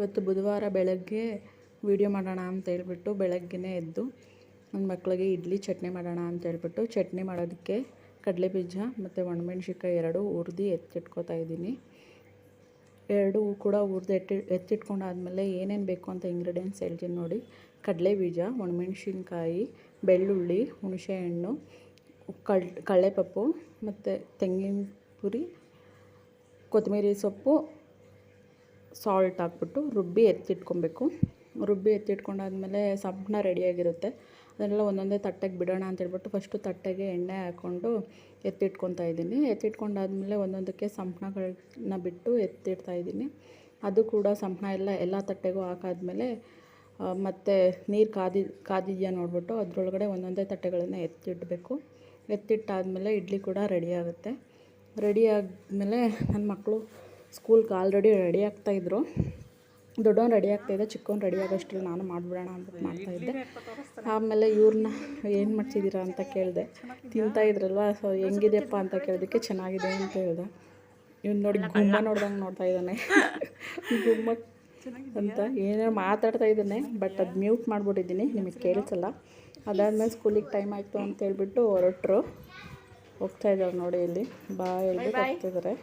ಇವತ್ತು ಬುಧವಾರ ಬೆಳಗ್ಗೆ ವೀಡಿಯೋ ಮಾಡೋಣ ಅಂತ ಹೇಳ್ಬಿಟ್ಟು ಬೆಳಗ್ಗೆನೇ ಎದ್ದು ನನ್ನ ಮಕ್ಕಳಿಗೆ ಇಡ್ಲಿ ಚಟ್ನಿ ಮಾಡೋಣ ಅಂತ ಹೇಳ್ಬಿಟ್ಟು ಚಟ್ನಿ ಮಾಡೋದಕ್ಕೆ ಕಡಲೆ ಬೀಜ ಮತ್ತು ಒಣಮೆಣ್ಸಿನ್ಕಾಯಿ ಎರಡು ಹುರಿದು ಎತ್ತಿಟ್ಕೋತಾ ಇದ್ದೀನಿ. ಎರಡು ಕೂಡ ಹುರಿದು ಎತ್ತಿ, ಎತ್ತಿಟ್ಕೊಂಡಾದ್ಮೇಲೆ ಏನೇನು ಬೇಕು ಅಂತ ಇಂಗ್ರೀಡಿಯೆಂಟ್ಸ್ ಹೇಳ್ತೀನಿ ನೋಡಿ. ಕಡಲೆ ಬೀಜ, ಒಣಮೆಣ್ಸಿನ್ಕಾಯಿ, ಬೆಳ್ಳುಳ್ಳಿ ಹುಣಸೆಹಣ್ಣು ಕಳ್ ಕಡಲೆಪಪ್ಪು ಮತ್ತು ತೆಂಗಿನ ಪುರಿ, ಕೊತ್ತಂಬರಿ ಸೊಪ್ಪು ಸಾಲ್ಟ್ ಹಾಕ್ಬಿಟ್ಟು ರುಬ್ಬಿ ಎತ್ತಿಟ್ಕೊಬೇಕು. ರುಬ್ಬಿ ಎತ್ತಿಟ್ಕೊಂಡಾದ್ಮೇಲೆ ಸಂಪಣ ರೆಡಿಯಾಗಿರುತ್ತೆ. ಅದನ್ನೆಲ್ಲ ಒಂದೊಂದೇ ತಟ್ಟೆಗೆ ಬಿಡೋಣ ಅಂತ ಹೇಳ್ಬಿಟ್ಟು ಫಸ್ಟು ತಟ್ಟೆಗೆ ಎಣ್ಣೆ ಹಾಕ್ಕೊಂಡು ಎತ್ತಿಟ್ಕೊತಾ ಇದ್ದೀನಿ. ಎತ್ತಿಟ್ಕೊಂಡಾದ್ಮೇಲೆ ಒಂದೊಂದಕ್ಕೆ ಸಂಪಣಗಳನ್ನ ಬಿಟ್ಟು ಎತ್ತಿಡ್ತಾ ಇದ್ದೀನಿ. ಅದು ಕೂಡ ಸಂಪಣ ಎಲ್ಲ ಎಲ್ಲ ತಟ್ಟೆಗೂ ಹಾಕಾದ್ಮೇಲೆ ಮತ್ತು ನೀರು ಕಾದಿ, ಕಾದಿದೆಯಾ ನೋಡಿಬಿಟ್ಟು ಅದರೊಳಗಡೆ ಒಂದೊಂದೇ ತಟ್ಟೆಗಳನ್ನು ಎತ್ತಿಡಬೇಕು. ಎತ್ತಿಟ್ಟಾದಮೇಲೆ ಇಡ್ಲಿ ಕೂಡ ರೆಡಿಯಾಗುತ್ತೆ ರೆಡಿ ಆದಮೇಲೆ ನನ್ನ ಮಕ್ಕಳು ಸ್ಕೂಲ್ಗೆ ಆಲ್ರೆಡಿ ರೆಡಿ ಆಗ್ತಾಯಿದ್ರು ದೊಡ್ಡವನು ರೆಡಿ ಆಗ್ತಾಯಿದ್ದೆ ಚಿಕ್ಕವನು ರೆಡಿ ಆಗೋಷ್ಟ್ರಲ್ಲಿ ನಾನು ಮಾಡಿಬಿಡೋಣ ಅಂದ್ಬಿಟ್ಟು ಮಾಡ್ತಾಯಿದ್ದೆ ಆಮೇಲೆ ಇವ್ರನ್ನ ಏನು ಮಾಡ್ತಿದ್ದೀರಾ ಅಂತ ಕೇಳಿದೆ. ತಿಂತಾಯಿದ್ರಲ್ವ ಸೊ ಹೆಂಗಿದೆಯಪ್ಪ ಅಂತ ಕೇಳೋದಕ್ಕೆ ಚೆನ್ನಾಗಿದೆ ಅಂತ ಹೇಳಿದೆ. ಇವ್ನು ನೋಡಿ ಗುಮ್ಮ ನೋಡ್ದಂಗೆ ನೋಡ್ತಾ ಇದ್ದಾನೆ. ಗುಮ್ಮ ಅಂತ ಏನೇನು ಮಾತಾಡ್ತಾ ಇದ್ದಾನೆ ಬಟ್ ಅದು ಮ್ಯೂಟ್ ಮಾಡಿಬಿಟ್ಟಿದ್ದೀನಿ ನಿಮಗೆ ಕೇಳಿಸಲ್ಲ. ಅದಾದಮೇಲೆ ಸ್ಕೂಲಿಗೆ ಟೈಮ್ ಆಯಿತು ಅಂತ ಹೇಳ್ಬಿಟ್ಟು ಹೊರಟ್ರು. ಹೋಗ್ತಾ ಇದ್ದಾರೆ ನೋಡಿ ಇಲ್ಲಿ. ಬಾ ಹೇಳ್ಬಿಟ್ಟು ಹೋಗ್ತಿದ್ದಾರೆ